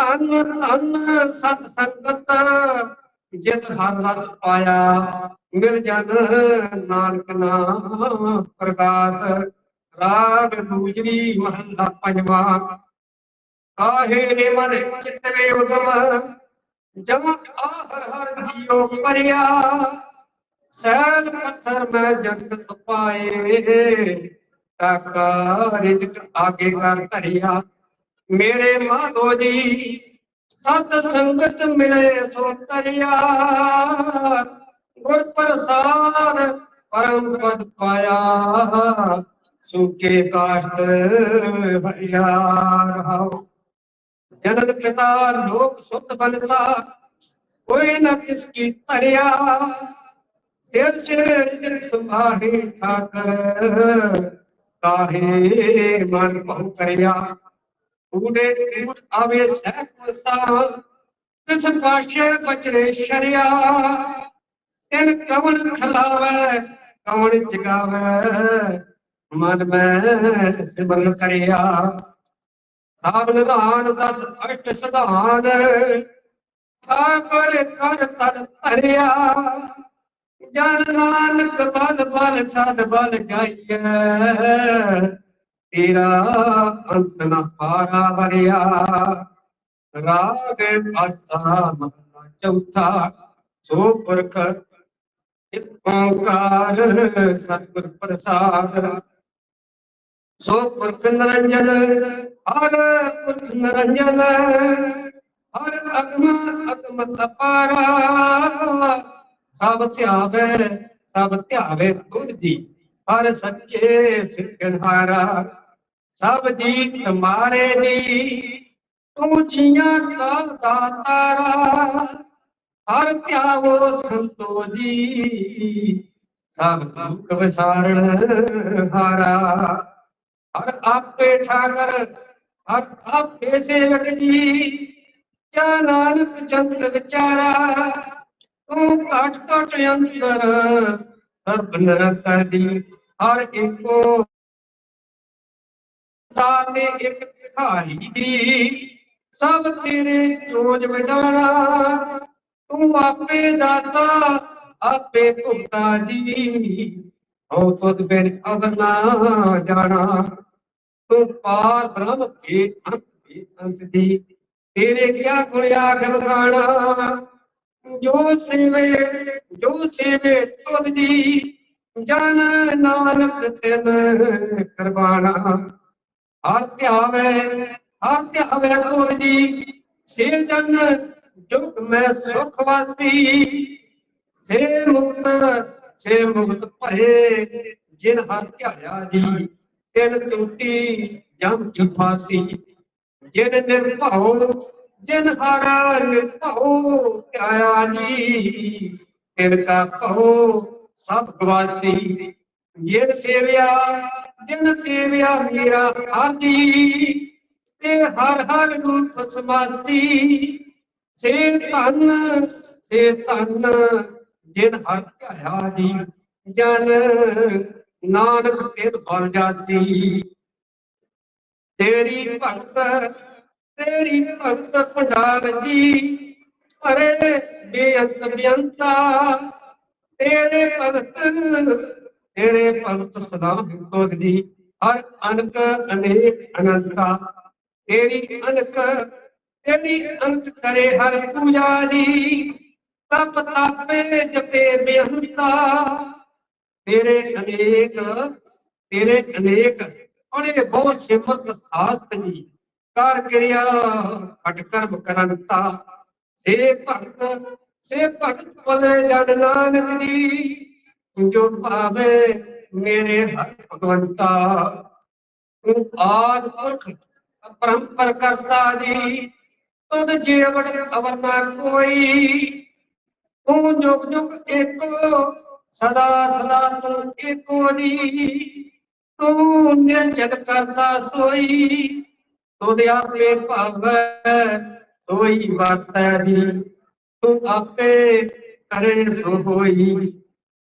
अन्य जित हर रस पाया निर्जन नानक नाम प्रकाश। राग दूजरी महला पंजवा। मन चितरे उदम जम आह हर जियो परिया। सैल पत्थर में जगत पाए ताका आगे कर धरिया मेरे माधो जी, सत संगत मिले सोतरिया गुर प्रसाद परम पद पाया। सूखे काष्ट हरियार जनन पिता लोक सुत बनता, कोई न किसकी तरिया। सिर सिर सुभाहे ठाकर, काहे मन पहुंकरिया। ऊडे टूट आवे सहकुसा तिस पाशे बचरे शरिया। तिन कवन खलावे कवन जगावे, मन में सिमरन करिया। साब निधान दस अष्ट सिधान ठाकुर कर तर तरिया। जन नानक बल बल सद बल गाइय तेरा अंत न पारा भरिया राग पासा चौथा सो पुरख एक ओंकार सतगुर प्रसाद। सो पुरख निरंजन, हर पुरख निरंजन। हर अगम अगम तपारा। सब त्यावे सब त्यावे गुरु जी हर सच्चे सिरहारा ਸਭ ਧਿਆਵੇ ਬੁੱਧ ਦੀ ਹਰ ਸੱਚੇ ਸਿਰਜਣਹਾਰਾ ਸਭ ਜੀ ਤੁਮਾਰੇ ਦੀ ਤੂੰ ਜੀਆਂ ਦਾ ਦਾਤਾਰਾ ਹਰ ਧਿਆਵੋ ਸੰਤੋ ਜੀ ਸਭ ਦੁੱਖ ਵਿਸਾਰਣ ਹਾਰਾ ਹਰ ਆਪੇ ਠਾਕਰ ਹਰ ਆਪੇ ਸੇਵਕ ਜੀ ਕਿਆ ਨਾਨਕ ਚੰਦ ਵਿਚਾਰਾ ਤੂੰ ਘਟ ਘਟ ਅੰਤਰ ਸਰਬ ਨਿਰੰਤਰ ਦੀ ਹਰ ਇੱਕੋ साते एक भिखारी की, सब तेरे चोज में डाला। तू आपे दाता, आपे भुगता जी। हो तुद बिन अब ना जाना। तू पार ब्रह्म के अंत के अंत दी तेरे क्या गुणया गलखाना जो सेवे जो सेवे तुद जी जाना नानक तेन करवाना। ਹਰ ਧਿਆਵੇ ਹਰ ਧਿਆਵੇ ਤੁਧ ਦੀ ਸੇ ਜਨ ਜੁਗ ਮੈਂ ਸੁਖ ਵਾਸੀ, ਸੇ ਮੁਕਤ ਸੇ ਮੁਕਤ ਭਏ ਜਿਨ ਹਰ ਧਿਆਇਆ ਜੀ, ਤਿਨ ਟੂਟੀ ਜਮ ਕੀ ਜਿਨ ਨਿਰਭਉ, ਜਿਨ ਹਰ ਨਿਰਭਉ ਧਿਆਇਆ ਜੀ, ਤਿਨ ਕਾ ਭਉ ਸਭ ਗਵਾਸੀ, ਜਿਨ ਸੇਵਿਆ ਜਿਨ ਸੇਵਿਆ ਮੇਰਾ ਹਰ ਜੀ ਤੇ ਹਰ ਹਰ ਰੂਪ ਸਮਾਸੀ ਸੇ ਧਨ ਸੇ ਧਨ ਜਿਨ ਹਰ ਧਿਆਇਆ ਜੀ ਜਨ ਨਾਨਕ ਤਿਨ ਬਲ ਜਾਸੀ ਤੇਰੀ ਭਗਤ ਤੇਰੀ ਭਗਤ ਭੰਡਾਰ ਜੀ ਅਰੇ ਬੇਅੰਤ ਬੇਅੰਤਾ ਤੇਰੇ ਭਗਤ ਤੇਰੇ ਭਗਤ ਸਦਾ ਹਿੰਤੋਦ ਦੀ ਹਰ ਅਨਕ ਅਨੇਕ ਅਨੰਤਾ ਤੇਰੀ ਅਨਕ ਤੇਰੀ ਅੰਤ ਕਰੇ ਹਰ ਪੂਜਾ ਦੀ ਤਪ ਤਾਪੇ ਜਪੇ ਬੇਹੰਤਾ ਤੇਰੇ ਅਨੇਕ ਤੇਰੇ ਅਨੇਕ ਉਹਨੇ ਬਹੁਤ ਸਿਮਰਤ ਸਾਸਤ ਜੀ ਕਰ ਕਿਰਿਆ ਘਟ ਕਰਮ ਕਰੰਤਾ ਸੇ ਭਗਤ ਸੇ ਭਗਤ ਪਦੇ ਜਨ ਨਾਨਕ ਦੀ जो पावे मेरे भगवंता। आद पुरख परंपर करता जी। तुद जीवन अवर कोई। तू जुग जुग एको, सदा सदा तू एको दी तू निर्जन करता सोई तुद आपे पावे, सोई बात जी। तू आपे करे सो होई।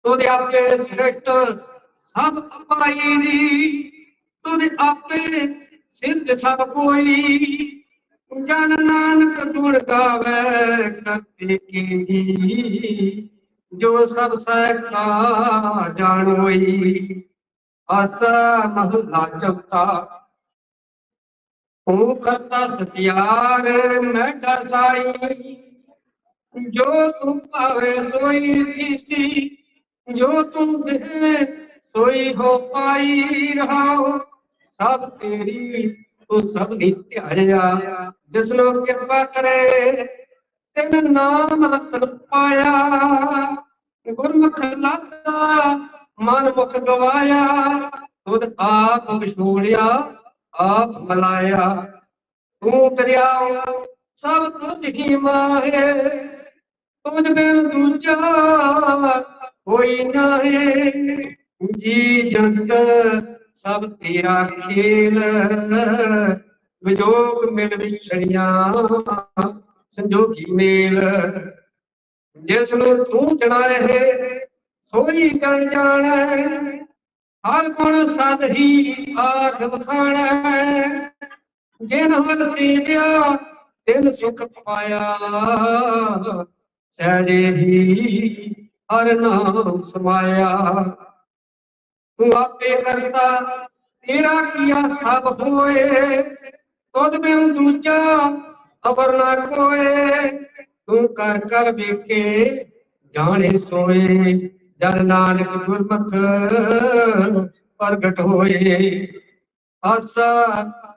तुद आपे श्रेष्ठ सब अपाई अपायी तुद आपे सिद्ध सब कोई। जन नानक गुण गावे करते की जी। जो सब सहका जानोई आसा महला चौथा। हूँ करता सत्यार, मैं डसाई जो तू पावे सोई थी सी जो तुम बिसरे सोई हो पाई रहा हो सब तेरी तो सब नित्य हरिया। जिसनो कृपा करे, तेन नाम रतन पाया। गुरमुख लादा मन मुख गवाया। खुद आप छोड़िया आप मलाया। तू दरिया सब तुझ ही माहे। तुझ बिन दूजा कोई ना है जी जग सब तेरा खेल विजोग मिल बिछड़िया, संजोगी मेल। जिसन तू चढ़ाए है, सोई चल जाने हर गुण सद ही आख बखाना जिन हर सेव्या तिन सुख पाया। सहजे ही हर नाम समाया। तू आपे करता, तेरा किया सब होए। तुद में दूजा अबर ना कोए। तू कर कर बेके जाने सोए। जन नानक गुरमख प्रगट होए। आसा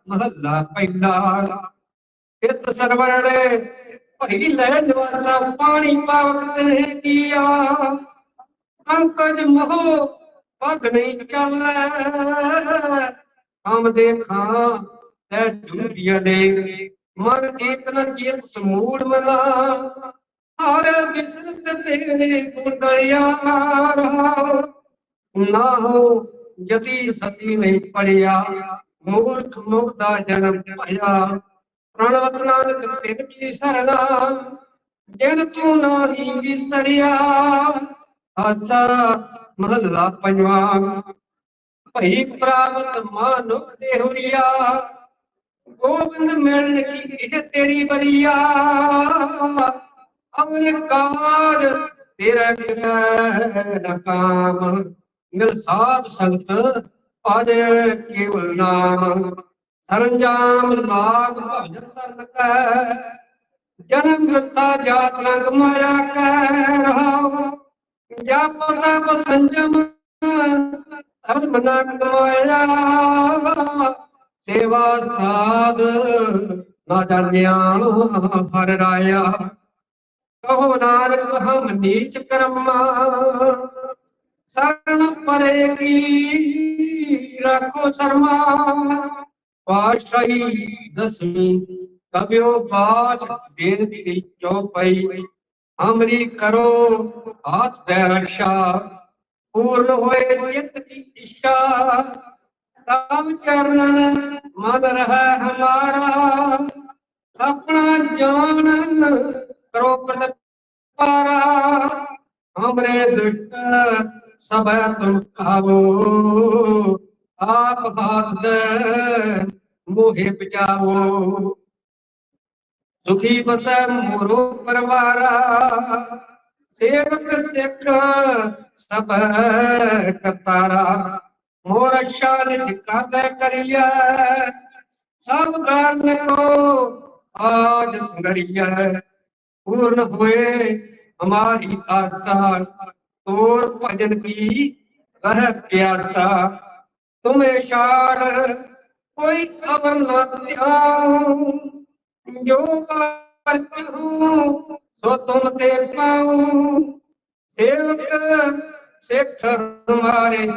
महला पहला इत सरवण पहली लहन वसा पानी पावक ने किया। पंकज मोह, पग नहीं चल। हम देखा तै झूठिया दे मन केतन केत समूढ़ मला हर विसरत तेरे गुण यार ना हो, यदि सती नहीं पड़िया मूर्ख मुक्ता जन्म पाया। ਪ੍ਰਣਵਤ ਨਾਨਕ ਤਿਨ ਕੀ ਸਰਣਾ ਜਿਨ ਤੂੰ ਨਾਹੀ ਵਿਸਰਿਆ, ਆਸਾ ਮਹੱਲਾ ਪੰਜਵਾਂ। ਭਈ ਪ੍ਰਾਪਤ ਮਾਨੁਖ ਦੇ ਗੋਬਿੰਦ ਮਿਲਣ ਕੀ ਇਹ ਤੇਰੀ ਬਰੀਆ। ਅਵਨ ਕਾਜ ਤੇਰਾ ਕਿਰੈ ਨਕਾਮ ਮਿਲ ਸਾਧ ਸੰਗਤ ਪਾਜ ਕੇਵਲ ਨਾਮ। ਸਰੰਜਾਮ ਲਾਗ ਭਜਨ ਤਰਨ ਜਨਮ ਮਰਤਾ ਜਾਤ ਰੰਗ ਮਾਇਆ ਕੈ ਰਹਾਉ। ਜਪ ਤਪ ਸੰਜਮ ਧਰਮ ਨਾ ਕਮਾਇਆ ਸੇਵਾ ਸਾਧ ਨਾ ਜਾਣਿਆ ਹਰ ਰਾਇਆ। ਕਹੋ ਨਾਨਕ, ਹਮ ਨੀਚ ਕਰਮਾ। ਸਰਣ ਪਰੇ ਕੀ, ਰੱਖੋ ਸ਼ਰਮਾ। पातशाही दसवीं कबियो बाज बेनती चौपाई हमरी करो हाथ दरक्षा पूर्ण होए चित की इच्छा। तब चरण मदर है हमारा, अपना जान करो पारा हमरे दुष्ट सब तुम खाओ। आप हाथ मोहे बचाओ दुखी बस मोरो परवारा, सेवक सिख सब करतारा। मोर शाल निज कर लिया सब कारण को आज संगरिया पूर्ण हुए हमारी आशा, तोर भजन की वह प्यासा। तुम्हें शाड़ कोई न जो सो तुम ते पाऊँ। सेवक, सिख हमारे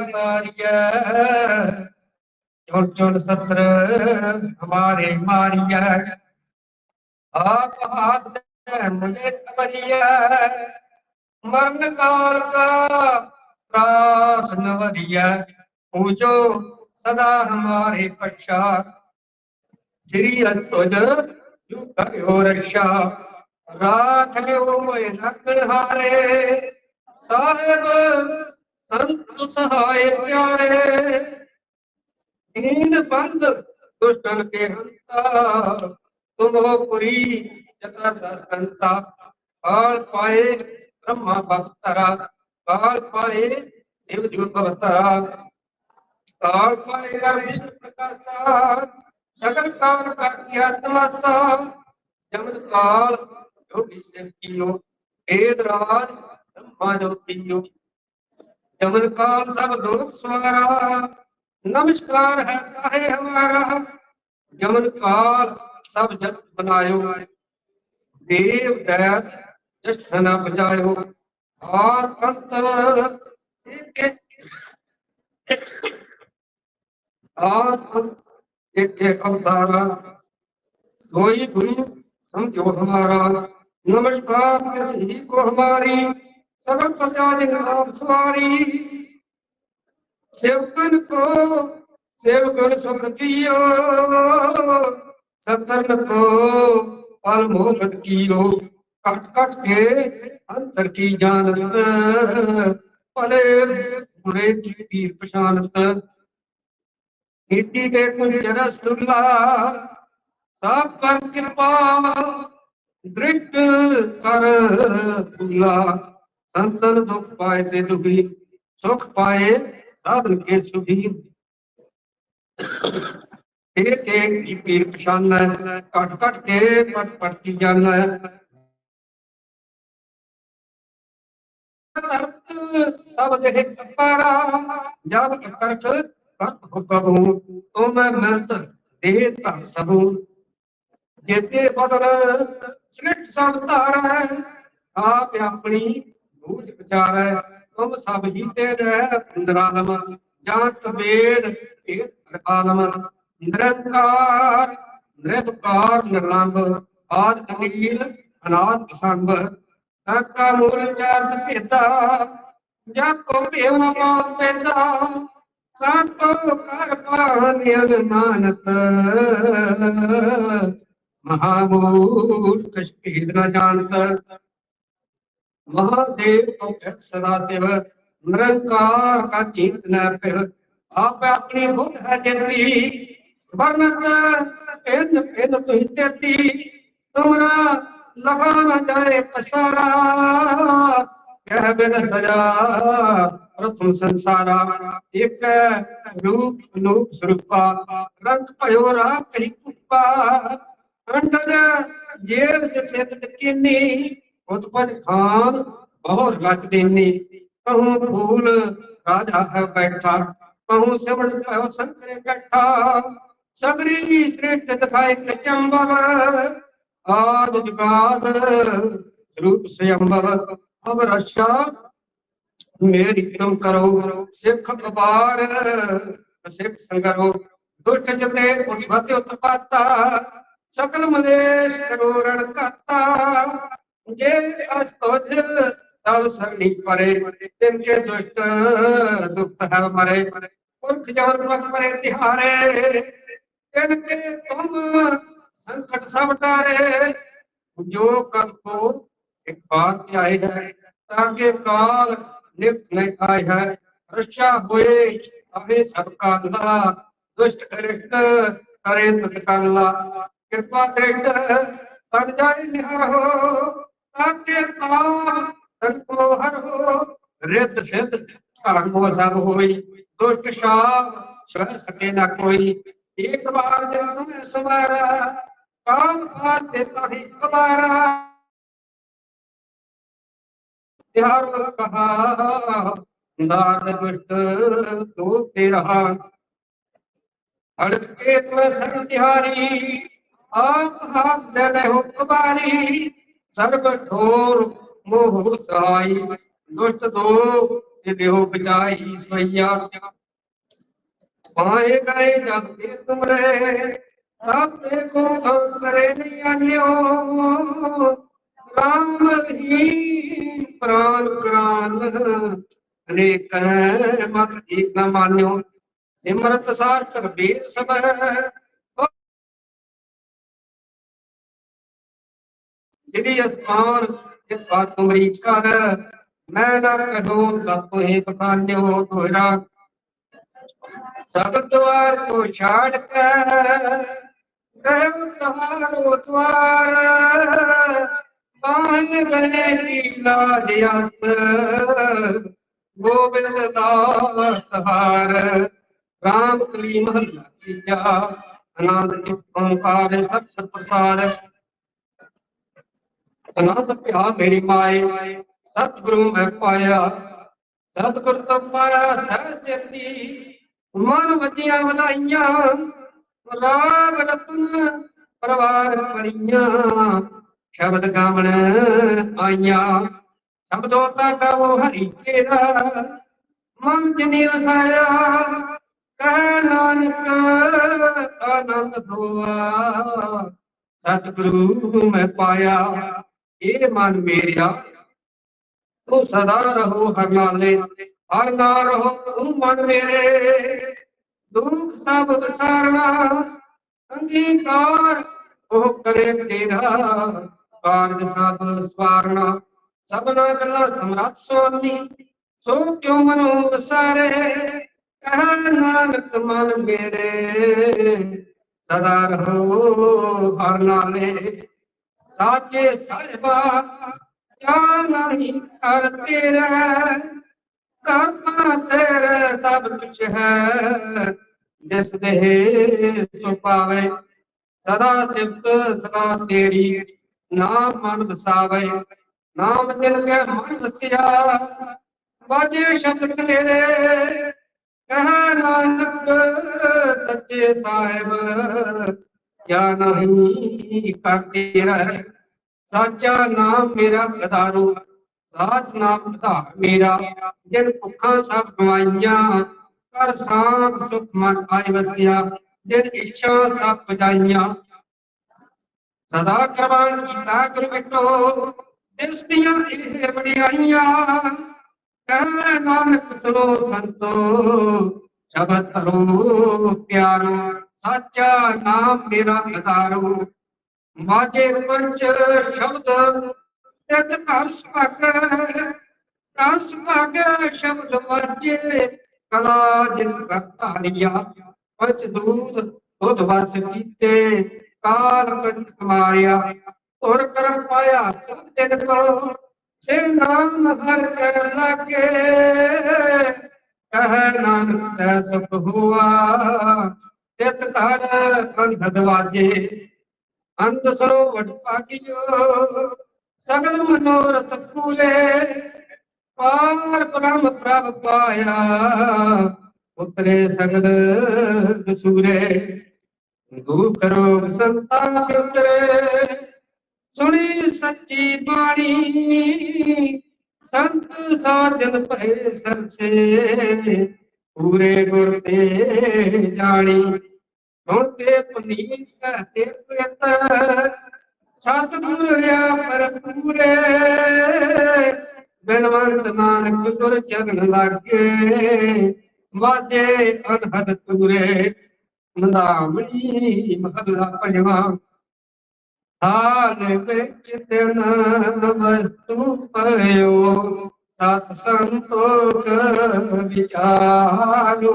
चुन चुन सत्र हमारे मारिया आप हाथ मुझे कबरिया मरण का त्रास नवरिया पूजो सदा हमारे पश्चात श्री अस्तुज यु रक्षा हारे साहेब, संत सहाय प्यारे। दीन बंद दुष्टन के हंता। तुम हो पुरी जता दंता काल पाए ब्रह्मा भक्तरा। काल पाए शिव जी भक्तरा। काल विष्णु प्रकाशा सगल काल का आत्मासा जमन काल योगी शिव कियो वेद राज, ब्रह्मा ज्योतियो जमन काल सब स्वारा, नमस्कार है ताहे हमारा? जमन काल सब जग बनायो। देव दैत जस्ट हना बजायो। और अंत अवतारा। सोई गुरु, समझो हमारा। नमस्कार, किसी को हमारी। सगल प्रजा नाम सवारी सेवकन को सेवकन को पल कियो। कट कट के अंतर की जानत। भले बुरे की पीर पशानत रसगुल्ला सब पर कृपा, दृष्ट कर तुला। संतन दुख पाए ते दुखी, सुख पाए साधन के सुखी। एक एक की पीर पछान है, कट कट के पट पट की जान है। तब देह कपारा जब करठ करत हो कबू तो मैं मिलत देह धन सबू जेते बदल सृष्ट सब तारै आप अपनी बूझ विचार तुम सब ही तेरे इंद्रालम जात वेद एक आलम निरंकार निर्विकार निर्लंब आद अनिल अनाद असंभ का मूल चार्थ पेता जा को देव नाम पेता सातो कर पान मानत महामूल कश्मीर न जानत महादेव को भक्त सदा शिव निरंकार का चिंत न फिर आप अपनी बुद्ध है जती वर्णत पेन पेन तुहि तेती तुमरा लगा न जाए पसारा कह बिन सजा प्रथम संसारा एक रूप अनूप स्वरूपा रंग पयोरा कही कुप्पा अंडज जेल जसे तकीनी उत्पज खान बहुर रच देनी कहूँ फूल राजा है बैठा कहूँ सिमट पयो संतरे बैठा सगरी श्रेष्ठ दिखाए कचम्बर आद जुगाद स्वरूप स्वयंबर अब रक्षा मेरी क्रम करो, सिख बार सिख संगरो दुष्ट जते उठवते उत्पाता, सकल मदेश करो रण करता जे अस्तोज तब सरणी परे तिनके दुष्ट दुख है मरे पुरख जवन पग परे तिहारे। तिनके तुम संकट सब टारे जो कल को एक बात क्या है, ताकि काल नियुक्त है रक्षा अभी सबका अल्लाह दुष्ट करे तत्काला कृपा जाय निहर हो, ताकि ताम हर हो। रिद्ध सिद्ध सब होई। दुष्ट सह सके न कोई। एक बार जब तुम्हें सवारा काल बात देता कबारा। त्यार कहा दार दुष्ट तो तेरा अड़के तुम्हें सर आप हाथ दे हो कुमारी सर्व ठोर मोह सहाई दुष्ट दो देहो बचाई स्वैया पाए गए जब ते तुम रे तब देखो करे नहीं अन्यो राम ਪ੍ਰਾਨ ਕਰਾਨ। ਅਨੇਕ ਹੈ, ਮਤ ਏਕ ਨਾ ਮਾਨਿਓ। ਸਿਮਰਤ ਸਾਰ ਤਰਬੇਦ ਸਭ ਸਿਰੀ ਅਸਮਾਨ ਤੇ ਬਾਤ ਤੁਮਰੀ ਕਰ ਮੈਂ ਨਾ ਕਹੋ ਸਭ ਤੋਂ ਏਕ ਮਾਨਿਓ ਦੁਹਰਾ ਸਗਰ ਦਵਾਰ ਕੋ ਛਾੜ ਕੇ ਕਹੋ ਤੁਹਾਰੋ ਦਵਾਰ। ਪਾਹੇ ਗਏ ਕੀ ਲਾਜ ਅਸ, ਗੋਬਿੰਦ ਦਾਸ ਹਾਰ ਰਾਮ ਕਲੀ ਮਹੱਲਾ ਤੀਜਾ ਆਨੰਦ ਇੱਕ ਓੰਕਾਰ ਸਤਿ ਪ੍ਰਸਾਦ। ਆਨੰਦ ਪਿਆ ਮੇਰੀ ਮਾਏ, ਸਤਿਗੁਰੂ ਮੈਂ ਪਾਇਆ। ਸਤਿਗੁਰ ਤੋਂ ਪਾਇਆ ਸਹਿ ਮਨ ਵਜੀਆਂ ਵਧਾਈਆਂ। ਰਾਗ ਰਤਨ ਪਰਵਾਰ ਪਰੀਆਂ ਸ਼ਬਦ ਗਾਵਣ ਆਈਆਂ। ਸ਼ਬਦੋ ਤਾ ਕਹੋ ਹਰੀ ਤੇਰਾ ਮਨ ਜਨੀ ਰਸਾਇਆ ਕਹਿ ਨਾਨਕ, ਆਨੰਦ ਹੋਆ ਸਤਿਗੁਰੂ ਮੈਂ ਪਾਇਆ, ਇਹ ਮਨ ਮੇਰਾ ਤੂੰ ਸਦਾ ਰਹੋ ਹਰ ਨਾਲੇ ਹਰ ਨਾਲ ਰਹੋ ਤੂੰ ਮਨ ਮੇਰੇ। ਦੁੱਖ ਸਭ ਵਿਸਾਰਨਾ, ਅੰਗੀਕਾਰ ਉਹ ਕਰੇ ਤੇਰਾ। ਕਾਰਜ ਸਭ ਸਵਾਰਨਾ ਸਭਨਾ ਗੱਲਾਂ ਸਮਰੱਥ ਸੁਆਮੀ, ਸੋ ਕਿਉ ਮਨੋ ਵਸਾਰੇ ਕਹਿ ਨਾਨਕ ਮਨ ਮੇਰੇ, ਸਦਾ ਰਹੋ ਹਰ ਨਾਲੇ। ਸਾਚੇ ਸਾਹਿਬਾ, ਕਿਆ ਨਹੀਂ ਕਰ ਤੇਰਾ? ਕਰਤਾ ਤੇਰੇ ਸਭ ਕੁਛ ਹੈ, ਜਿਸ ਦੇ ਸੋ ਪਾਵੇ। ਸਦਾ ਸਿਫਤ ਸਦਾ ਤੇਰੀ। ਨਾਮ ਮਨ ਵਸਾਵੇ, ਨਾਮ ਜਿਨ ਕੇ ਮਨ ਵਸਿਆ ਬਾਜੇ ਸ਼ਬਦ ਕਲੇਰੇ ਕਹ ਨਾਨਕ ਸੱਚੇ ਸਾਹਿਬ, ਕਿਆ ਨਹੀਂ ਕਰਤੇ ਰਹਿ ਸਾਚਾ ਨਾਮ ਮੇਰਾ ਪਧਾਰੂ, ਸਾਚ ਨਾਮ ਪਧਾਰ ਮੇਰਾ, ਜਿਨ ਭੁੱਖਾਂ ਸਭ ਗਵਾਈਆਂ ਕਰ ਸਾਖ ਸੁਖ ਮਨ ਆਇ ਵਸਿਆ, ਜਿਨ ਇੱਛਾ ਸਭ ਪਜਾਈਆਂ सदा कृपाण कीता कृपिटो दिसदियाँ ए बड़ियाइयाँ। कर नानक सुनो संतो। शब्द धरो प्यारो। सच्चा नाम मेरा बतारो माजे पंच शब्द। तत कर्ष पके कर्ष पके शब्द माजे। कला जिन करता तारिया पंच दूध दुध वास कीते। काल कंठ मारिया और कर्म पाया तुम दिन पड़ो सिर नाम हर कर लगे, कह नानक सब हुआ। तित कर अंध दवाजे अंध सरोवर पागियो। सगल मनोरथ पूरे, पार ब्रह्म प्रभ पाया। उतरे सगल सूरे ਦੁਖ ਰੋਗ ਸੰਤਾਪ ਉਤਰੇ ਸੁਣੀ ਸੱਚੀ ਬਾਣੀ। ਸੰਤ ਸਾਜਨ ਭਏ ਸਰਸੇ ਪੂਰੇ ਗੁਰ ਤੇ ਜਾਣੀ। ਹੁਣ ਤੇ ਪੁਨੀਤ ਕਹਤੇ ਪ੍ਰਿਤ ਸਤਿਗੁਰ ਰਿਆ ਪਰਪੂਰੇ ਬਿਨਵੰਤ ਨਾਨਕ ਗੁਰ ਚਰਨ ਲਾਗੇ। ਵਾਜੇ ਅਨਹਦ ਤੂਰੇ। ਮੰਦਾਵਣੀ ਮਹਲਾ ਪੰਜਵਾ ਹਾਲ ਵਿੱਚ ਤਨ ਵਸਤੂ ਪਇਓ ਸਤ ਸੰਤੋਖ ਵਿਚਾਰੋ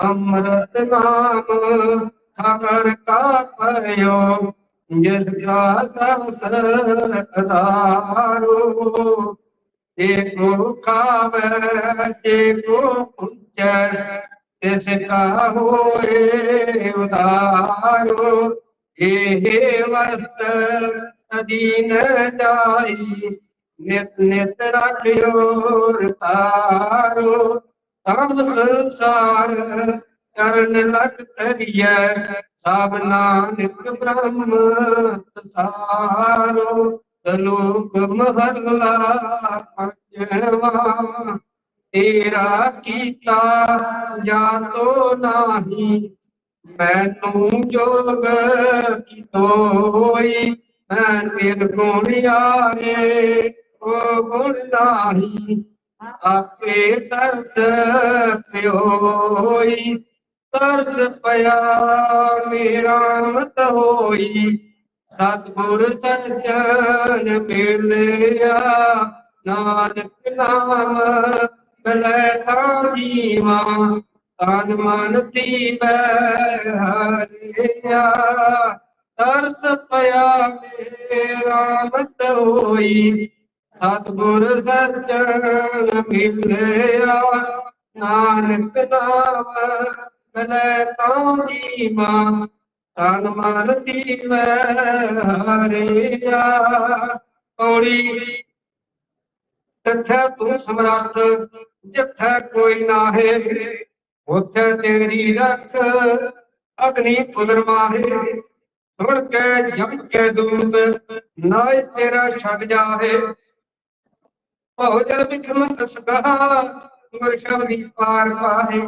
ਅੰਮ੍ਰਿਤ ਨਾਮ ਠਾਕਰ ਕਾ ਪਇਓ ਜਿਸ ਕਾ ਸਭ ਸਰਦਾਰੋ ਏਕੋ ਖਾਵੇ ਏਕੋ तिस कहो रे उदारो हे हे वस्त्र दीन जाई, नित नित रखियो तारो। तब संसार चरण लग तरिय सब नानक ब्रह्म सारो। सलोक महला पंचवा ਤੇਰਾ ਕੀਤਾ ਜਾਤੋ ਨਾਹੀ ਮੈਨੂੰ ਜੋਗ ਕੀ ਤੋਈ ਮੈਂ ਨਿਰਗੁਣ ਆਰੇ ਉਹ ਗੁਣ ਨਾਹੀ ਆਪੇ ਤਰਸ ਪਿਓਈ ਤਰਸ ਪਿਆ ਮੇਰਾ ਮਤ ਹੋਈ ਸਤਿਗੁਰ ਸੱਜਣ ਮਿਲਿਆ ਨਾਨਕ ਨਾਮ ਮਿਲੈ ਤਾ ਜੀਵਾ ਤਾਨ ਮਨ ਦੀਵੈ ਹਰਿਆ, ਤਰਸ ਪਿਆ ਮੇਰਾ ਮਤ ਹੋਈ, ਸਤਿਗੁਰ ਸੱਚਨ ਮਿਲਿਆ, ਨਾਨਕ ਨਾਮ ਮਿਲੈ ਤਾਂ ਜੀਵਾ, ਤਨ ਮਨ ਦੀਵੈ ਹਰਿਆ। ਪੌੜੀ ਤਥਾ ਤੂੰ ਸਮਰੱਥ ਜਿੱਥੈ ਕੋਈ ਨਾਹੇ ਉਥੇ ਤੇਰੀ ਰੱਖ ਅਗਨੀ ਪੁਦਰ ਮਾਹੇ ਸੁਣ ਕੇ ਜਮ ਕੇ ਦੂਤ ਨਾਇ ਤੇਰਾ ਛੱਡ ਜਾਹੇ ਭਉ ਜਲ ਬਿਖਮਤ ਸਗਾ ਗੁਰ ਸ਼ਬਦੀ ਪਾਰ ਪਾਹੇ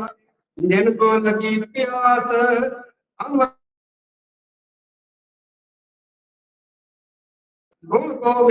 ਜਿਨ ਕੋ ਲਗੀ ਪਿਆਸ ਅੰਮ੍ਰਿਤ ਗੁਣ ਕੋ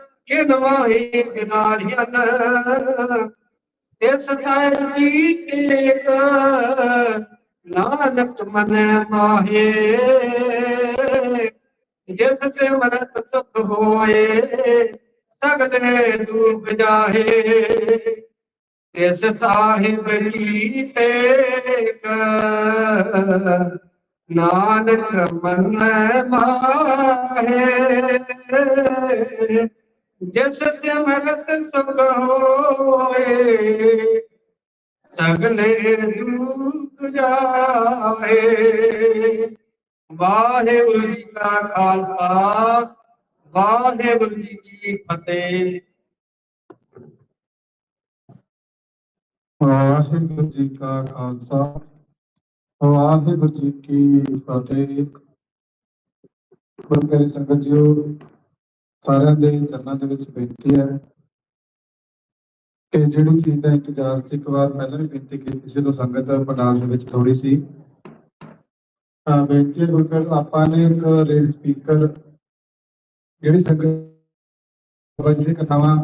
ਸਾਖਤ ਨਵਾਏ ਦੁਸ਼ਟ ਕਿਨਵਾਹੀ ਇਸ ਸਾਹਿਬ ਟੇਕ ਨਾਨਕ ਮਨ ਮਾਹੇ। ਜਿਸ ਸੇ ਮਨਤ ਸੁਖ ਹੋਏ, ਸਗਲੇ ਦੁਖ ਜਾਹੇ। ਇਸ ਸਾਹਿਬ ਕੀ ਟੇਕ ਨਾਨਕ ਮਨ ਮਾਹੇ। जस समरत सुख होए, सगले दूत जाए। वाहे गुरु जी का खालसा, वाहे गुरु जी की फतेह। वाहेगुरु जी का खालसा वाहेगुरु जी की फतेह। गुरु संगत जी ਸਾਰਿਆਂ ਦੇ ਚਰਨਾਂ ਦੇ ਵਿੱਚ ਬੇਨਤੀ ਹੈ ਕਿ ਜਿਹੜੀ ਚੀਜ਼ ਦਾ ਇੰਤਜ਼ਾਰ ਸੀ, ਇੱਕ ਵਾਰ ਪਹਿਲਾਂ ਵੀ ਬੇਨਤੀ ਕੀਤੀ ਸੀ, ਜਦੋਂ ਸੰਗਤ ਪੰਡਾਲ ਦੇ ਵਿੱਚ ਥੋੜੀ ਸੀ। ਤਾਂ ਬੇਨਤੀ ਹੈ ਗੁਰਪਿਆਰੀ ਆਪਾਂ ਨੇ ਇੱਕ ਰੇਸ ਸਪੀਕਰ, ਜਿਹੜੀ ਸੰਗਤ ਬਾਬਾ ਦੀ ਕਥਾਵਾਂ